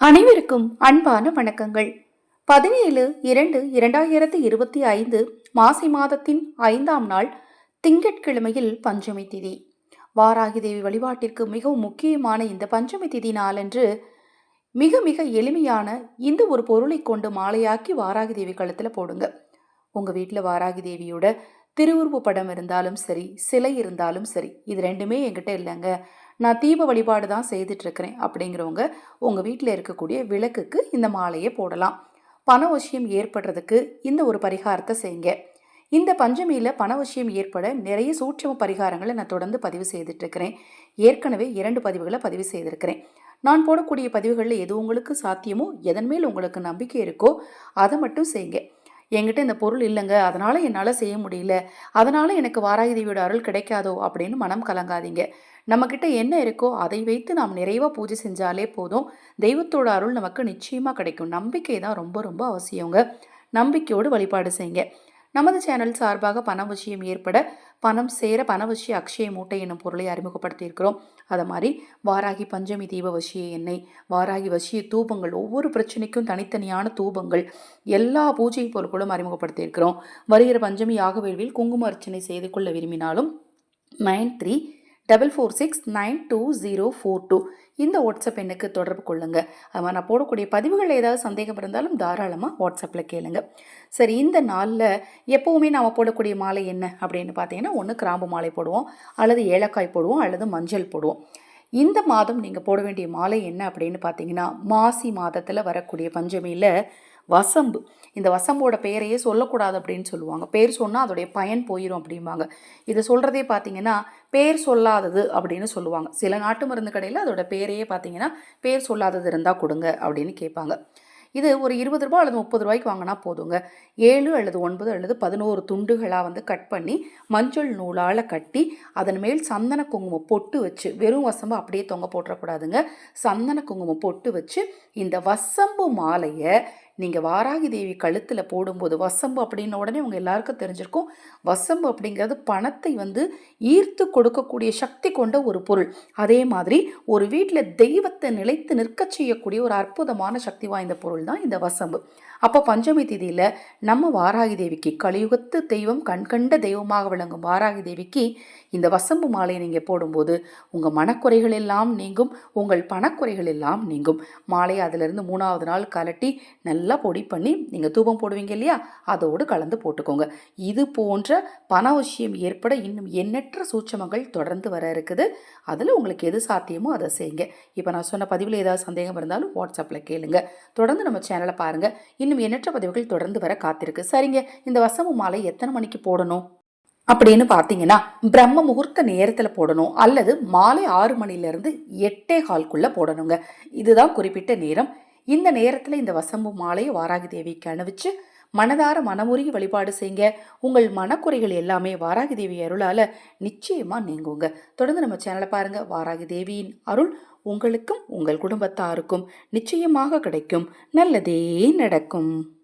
அனைவருக்கும் அன்பான வணக்கங்கள். பதினேழு இரண்டு இரண்டாயிரத்தி இருபத்தி ஐந்து மாசி மாதத்தின் ஐந்தாம் நாள் திங்கட்கிழமையில் பஞ்சமி திதி. வாராகி தேவி வழிபாட்டிற்கு மிகவும் முக்கியமான இந்த பஞ்சமி திதி நாளன்று மிக மிக எளிமையான இந்த ஒரு பொருளை கொண்டு மாலையாக்கி வாராகி தேவி கழுத்தில் போடுங்க. உங்கள் வீட்டில் வாராகி தேவியோட திருவுருவு படம் இருந்தாலும் சரி சிலை இருந்தாலும் சரி இது ரெண்டுமே என்கிட்ட இல்லைங்க. நான் தீப வழிபாடு தான் செய்துட்ருக்கிறேன் அப்படிங்கிறவங்க உங்கள் வீட்டில் இருக்கக்கூடிய விளக்குக்கு இந்த மாலையை போடலாம். பணவசியம் ஏற்படுறதுக்கு இந்த ஒரு பரிகாரத்தை செய்யுங்க. இந்த பஞ்சமியில் பணவசியம் ஏற்பட நிறைய சூட்சம பரிகாரங்களை நான் தொடர்ந்து பதிவு செய்துட்ருக்கிறேன். ஏற்கனவே இரண்டு பதிவுகளை பதிவு செய்திருக்கிறேன். நான் போடக்கூடிய பதிவுகளில் எது உங்களுக்கு சாத்தியமோ எதன் மேல் உங்களுக்கு நம்பிக்கை இருக்கோ அதை மட்டும் செய்யுங்க. என்கிட்ட இந்த பொருள் இல்லைங்க அதனால் என்னால் செய்ய முடியல அதனால் எனக்கு வாராகி தேவியோட அருள் கிடைக்காதோ அப்படின்னு மனம் கலங்காதீங்க. நம்மக்கிட்ட என்ன இருக்கோ அதை வைத்து நாம் நிறைவாக பூஜை செஞ்சாலே போதும். தெய்வத்தோட அருள் நமக்கு நிச்சயமாக கிடைக்கும். நம்பிக்கை தான் ரொம்ப ரொம்ப அவசியங்க. நம்பிக்கையோடு வழிபாடு செய்யுங்க. நமது சேனல் சார்பாக பண விஷயம் ஏற்பட பணம் சேர பணவசிய அக்ஷய மூட்டை என்னும் பொருளை அறிமுகப்படுத்தியிருக்கிறோம். அதை மாதிரி வாராகி பஞ்சமி தீப வசிய எண்ணெய் வாராகி வசிய தூபங்கள் ஒவ்வொரு பிரச்சனைக்கும் தனித்தனியான தூபங்கள் எல்லா பூஜை பொருட்களும் அறிமுகப்படுத்தியிருக்கிறோம். வருகிற பஞ்சமி யாகவேள்வியில் குங்கும அர்ச்சனை செய்து கொள்ள விரும்பினாலும் nine three double four six nine two zero four two இந்த வாட்ஸ்அப் எண்ணுக்கு தொடர்பு கொள்ளுங்கள் அது மாதிரி நான் போடக்கூடிய பதிவுகள் ஏதாவது சந்தேகம் இருந்தாலும் தாராளமாக வாட்ஸ்அப்பில் கேளுங்க. சரி இந்த நாளில் எப்போவுமே நாம் போடக்கூடிய மாலை என்ன அப்படின்னு பார்த்தீங்கன்னா ஒன்று கிராம்பு மாலை போடுவோம் அல்லது ஏலக்காய் போடுவோம் அல்லது மஞ்சள் போடுவோம். இந்த மாதம் நீங்கள் போட வேண்டிய மாலை என்ன அப்படின்னு பார்த்தீங்கன்னா மாசி மாதத்தில் வரக்கூடிய பஞ்சமியில் வசம்பு. இந்த வசம்போட பெயரையே சொல்லக்கூடாது அப்படின்னு சொல்லுவாங்க. பேர் சொன்னால் அதோடைய பயன் போயிடும் அப்படிம்பாங்க. இதை சொல்கிறதே பார்த்தீங்கன்னா பேர் சொல்லாதது அப்படின்னு சொல்லுவாங்க. சில நாட்டு மருந்து கடையில் அதோட பேரையே பார்த்தீங்கன்னா பேர் சொல்லாதது இருந்தால் கொடுங்க அப்படின்னு கேட்பாங்க. இது ஒரு இருபது ரூபா அல்லது முப்பது ரூபாய்க்கு வாங்கினா போதுங்க. ஏழு அல்லது ஒன்பது அல்லது பதினோரு துண்டுகளாக வந்து கட் பண்ணி மஞ்சள் நூலால் கட்டி அதன் மேல் சந்தன குங்குமம் பொட்டு வச்சு வெறும் வசம்பு அப்படியே தொங்க போட்டுறக்கூடாதுங்க. சந்தன குங்குமம் பொட்டு வச்சு இந்த வசம்பு மாலையை நீங்கள் வாராகி தேவி கழுத்தில் போடும்போது வசம்பு அப்படின்ன உடனே உங்கள் எல்லாருக்கும் தெரிஞ்சிருக்கும். வசம்பு அப்படிங்கிறது பணத்தை வந்து ஈர்த்து கொடுக்கக்கூடிய சக்தி கொண்ட ஒரு பொருள். அதே மாதிரி ஒரு வீட்டில் தெய்வத்தை நிலைத்து நிற்க செய்யக்கூடிய ஒரு அற்புதமான சக்தி வாய்ந்த பொருள் தான் இந்த வசம்பு. அப்போ பஞ்சமி திதியில் நம்ம வாராகி தேவிக்கு கலியுகத்து தெய்வம் கண்கண்ட தெய்வமாக விளங்கும் வாராகி தேவிக்கு இந்த வசம்பு மாலையை நீங்கள் போடும்போது உங்கள் மனக்குறைகள் எல்லாம் நீங்கும் உங்கள் பணக்குறைகள் எல்லாம் நீங்கும். மாலையை அதிலிருந்து மூணாவது நாள் கலட்டி நல்லா பொடி பண்ணி நீங்கள் தூபம் போடுவீங்க இல்லையா? அதோடு கலந்து போட்டுக்கோங்க. இது போன்ற பண விஷயம் ஏற்பட இன்னும் எண்ணற்ற சூட்சமங்கள் தொடர்ந்து வர இருக்குது. அதில் உங்களுக்கு எது சாத்தியமோ அதை செய்யுங்க. இப்போ நான் சொன்ன பதிவில் ஏதாவது சந்தேகம் இருந்தாலும் வாட்ஸ்அப்பில் கேளுங்க. தொடர்ந்து நம்ம சேனலை பாருங்கள் இன்னும் எண்ணற்ற பதிவுகள் தொடர்ந்து வர காத்திருக்கு. சரிங்க இந்த வசம்பு மாலை எத்தனை மணிக்கு போடணும்? அப்படின்னு பார்த்தீங்கன்னா பிரம்ம முகூர்த்த நேரத்தில் போடணும். அல்லது மாலை ஆறு மணிலேருந்து எட்டே கால்குள்ளே போடணுங்க. இதுதான் குறிப்பிட்ட நேரம். இந்த நேரத்தில் இந்த வசம்பு மாலையை வாராகி தேவிக்கு அணிவிச்சு மனதார மனமுருகி வழிபாடு செய்யுங்க உங்கள் மனக்குறைகள் எல்லாமே வாராகி தேவி அருளால் நிச்சயமாக நீங்குங்க. தொடர்ந்து நம்ம சேனலை பாருங்கள் வாராகி தேவியின் அருள் உங்களுக்கும் உங்கள் குடும்பத்தாருக்கும் நிச்சயமாக கிடைக்கும். நல்லதே நடக்கும்.